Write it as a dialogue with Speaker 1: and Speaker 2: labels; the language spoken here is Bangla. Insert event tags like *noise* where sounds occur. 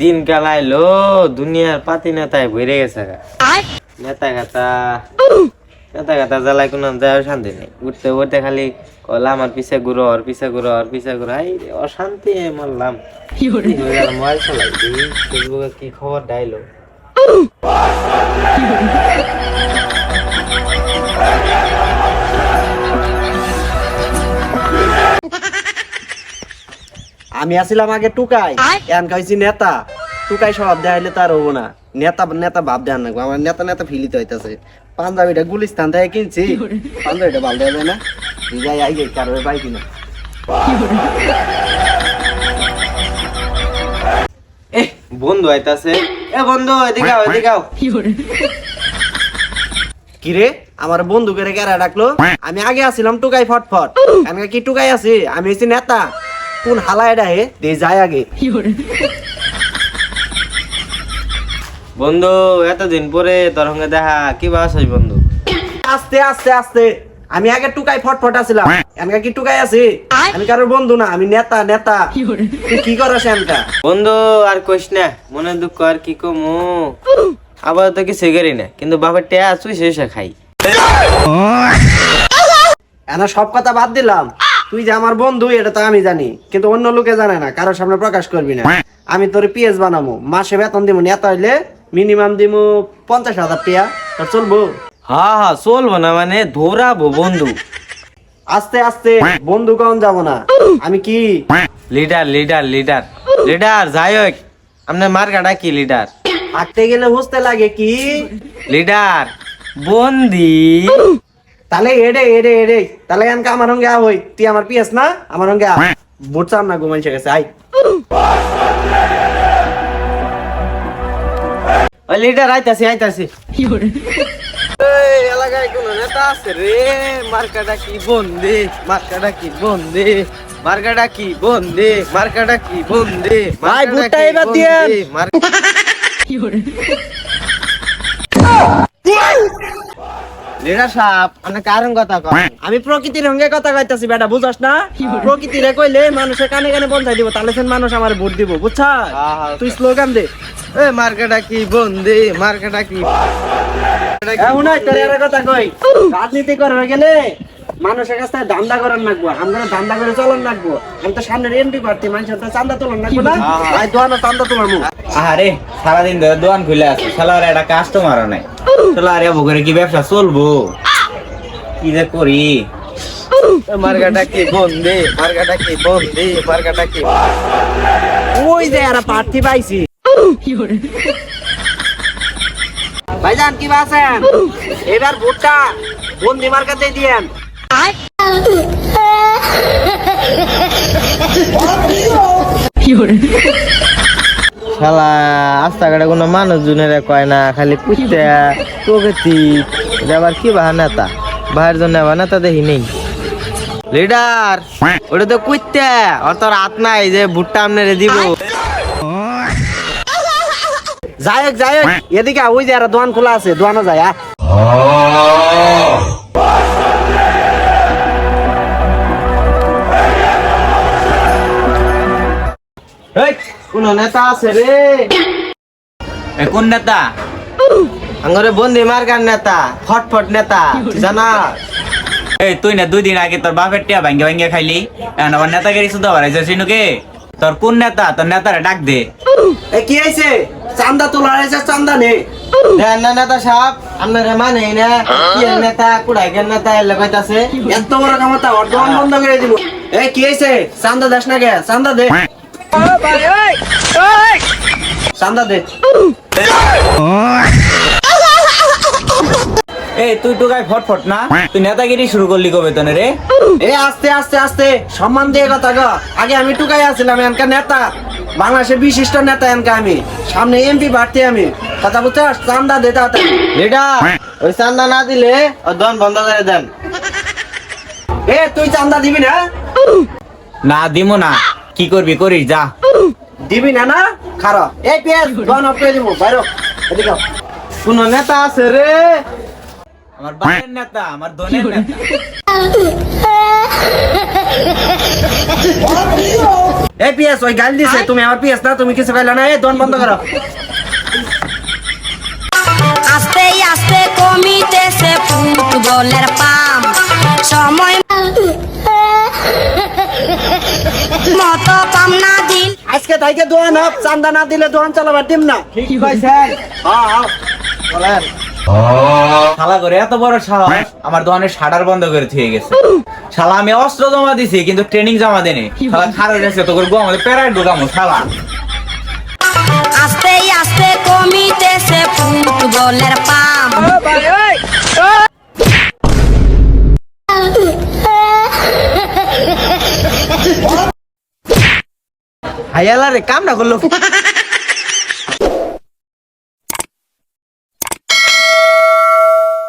Speaker 1: দিন কালাইলো দুনিয়ার পাতি নেতায় ভরে গেছে গা। নেতা গাতা নেতা গাতা জ্বালায় কোনো যায় শান্তি নেই। উঠতে উঠতে খালি কলাম আমার পিছে ঘুরো ওর পিছে ঘুরো ওর পিছে ঘুরো। এই রে, অশান্তি মারলাম। মোবাইল চালাই ফেসবুকে কি খবর ডাইলো?
Speaker 2: আমি আসিলাম আগে টুকাই। এখন কইছি নেতা। টুকাই সব দেখাইলে তার হব না। নেতা নেতা ভাব দেন না আমার নেতা নেতা ফিলিতে হইতাছে। পাঞ্জাবিটা গুলিস্তান থেকে কিনছি। পাঞ্জাবিটা ভালো দেওয়া যায় না। যাই আগে কারও পাই কিনা।
Speaker 1: এ বন্ধু আইতাছে। এ বন্ধু এদিকে আও এদিকে আও।
Speaker 2: কিরে আমার বন্ধু করে কেরা ডাকলো। আমি আগে আসিলাম টুকাই ফটফট। আমি কি টুকাই আছি? আমি হচ্ছি নেতা। কোন হালা এটা হে দে যায় আগে।
Speaker 1: বন্ধু এতদিন পরে তোর সঙ্গে দেখা কি বাসই বন্ধু?
Speaker 2: আস্তে আস্তে আস্তে। আমি আগে টুকাই ফটফট আছিলাম। আমি কি টুকাই আছি? আমি কারোর বন্ধু না আমি নেতা নেতা। তুই কি করছ এনকা?
Speaker 1: বন্ধু আর কইস না মনে দুঃখ আর কি কমু? আবার তো কিছু করি না কিন্তু বাবার টেয়া চুই শেষে খাই।
Speaker 2: এনা সব কথা বাদ দিলাম। তুই যে আমার বন্ধু এটা তো আমি জানি কিন্তু অন্য লোকে জানে না কারোর সামনে প্রকাশ করবি না। আমি তোর পিএস বানাবো মাসে বেতন দিব নেতা হইলে মিনিমাম দিব পঞ্চাশ হাজার টিয়া তোর চলবো?
Speaker 1: হ্যাঁ হ্যাঁ চলবো না মানে ধরাবো বন্ধু।
Speaker 2: আস্তে আস্তে বন্ধু কখন যাব না? আমি কি?
Speaker 1: Leader leader leader. লিডার যাই হোক আপনার মার্কাটা কি লিডার?
Speaker 2: হাঁটতে গেলে বুঝতে লাগে কি?
Speaker 1: লিডার বন্দি।
Speaker 2: তাহলে এডে এডে এডে। তাহলে এনকা আমার সঙ্গে আ হই তুই আমার পিএস না আমার সঙ্গে আ বুট চাম না ঘুমাই গেছে আই
Speaker 1: ওই লিডার আইতাছি আইতাছি। এলাকায় কোন নেতা আছে রে? মার্কাটা কি বন্দি? মার্কাটা কি বন্দি? মার্কাটা কি বন্দি? মার্কাটা কি বন্দি?
Speaker 2: ভাই, ভুট্টা এবার দিয়েন।
Speaker 1: লিডার সাপ আপনি কারণ কথা কয়।
Speaker 2: আমি প্রকৃতির সঙ্গে কথা কইতাছি বেটা বুঝছ না? প্রকৃতিরে কইলে মানুষের কানে কানে পৌঁছাই দিব তাহলে সেন মানুষ আমার ভোট দিব বুঝছ
Speaker 1: হ্যাঁ,
Speaker 2: তুই স্লোগান দে।
Speaker 1: এ মার্কেটা কি বন্ধে মার্কেটা কি?
Speaker 2: এখন তোর কথা কই। রাজনীতি করবে গেলে মানুষের কাছ থেকে ধান্দা করার লাগবো আমরা ধান্দা করে চলন লাগবো আমি তো সামনে এমপি প্রার্থী মানুষের তো চান্দা তোলন লাগবো না? দোয়ানো চান্দা তোলামু।
Speaker 1: আরে সারাদিন ধরে দোকান খুলে আছে। শালার একটা কাস্টমারও নাই। শালার এ করে কি ব্যবসা চলবো? কি যে করি? মার্কাটা কি বন্দি? মার্কাটা কি বন্দি? মার্কাটা কি
Speaker 2: ওই যে এরা প্রার্থী পাইছি। ভাইজান কি বাসেন? এবার ভোটটা বন্দি মার্কাতে দিয়েন।
Speaker 1: শালা, রাস্তাঘাটে কোনো মানুষজনের কয় না, খালি কুত্তে, প্রকৃতি। আবার কি বাহার নেতা? বাহার জন্য আবার নেতা দেখি নেই। লিডার ওটা তো কুত্তে, ওর তোর হাত নাই যে ভুট্টা আপনারে দিব।
Speaker 2: যাই হোক যাই হোক, এদিকে ওই যে এরা দোকান খোলা আছে দোকানও যায়
Speaker 1: কোন নেতা আছে রে?
Speaker 3: এ কোন নেতা?
Speaker 1: আঙ্গরে বন্দি মার্কার নেতা ফটফট নেতা জানা?
Speaker 3: এই তুই না দুই দিন আগে তোর বাপের টিয়া ভাঙ্গে ভাঙ্গে খাইলি। আবার নেতাগিরি শুধু আবার আইসা সিনুকে তোর কোন নেতা? তোর নেতারে ডাক দে।
Speaker 2: এ কি হয়েছে চান্দা তোলা হয়েছে চান্দা নে।
Speaker 1: না নেতা সাহেব আপনারা মানে না। কি নেতা কুড়াই কেন নেতা এলে কইতাছে
Speaker 2: এত বড় ক্ষমতা ওর বন্ধ করে দিব। এ কি হয়েছে চান্দা দেশ না গে চান্দা দে। চান্দা দে
Speaker 3: এই তুই টুকাই ফটফট না তুই নেতাগিরি শুরু করলি কবে তনে রে
Speaker 2: এ আস্তে আস্তে আস্তে সম্মান দিয়ে কথা গো আগে আমি টুকাই আছিলাম এনকা নেতা বাংলাদেশের বিশিষ্ট নেতা এনকা আমি সামনে এমপি প্রার্থী আমি কথা বুঝছ চান্দা দে
Speaker 1: লিডার ওই চান্দা না দিলে দন বন্ধ করে দেন
Speaker 2: এ তুই চান্দা দিবি না
Speaker 3: না দিমো না কি করবি করিস যা।
Speaker 2: দিবি না না? খারো। এই পেঁয়াজ দোকান অফ করে দিব বাইরো এদিকে।
Speaker 1: কোন নেতা আছে রে?
Speaker 3: আমার বাপের নেতা আমার দনের নেতা।
Speaker 2: এই পিএস ওই গাল দিছে তুমি আমার পিএস না তুমি কিছু কইলা না এই দন বন্ধ করো।
Speaker 4: আস্তে আস্তে কমিতেছে ফুটবলের পাম। সময় মতো পাম না দিন
Speaker 2: আজকে তাইকে দোয়ান আপ চান্দা না দিলে দোয়ান চালাবার দিম না। ঠিক কইছেন হ্যাঁ হ্যাঁ বলেন।
Speaker 3: শালা করে এত বড় সাহস। আমার দোকানের শাটার বন্ধ করে থুয়ে গেছে। শালা আমি অস্ত্র জমা দিছি কিন্তু ট্রেনিং জমা দেনি শালা খারাপ রেখেছে তো করে আমাদের প্যারাইট ঢুকামো শালা।
Speaker 4: আস্তে আস্তে কমিতেছে ফুটবলের পাম।
Speaker 2: হাইয়ালা রে কাম না করল। *laughs*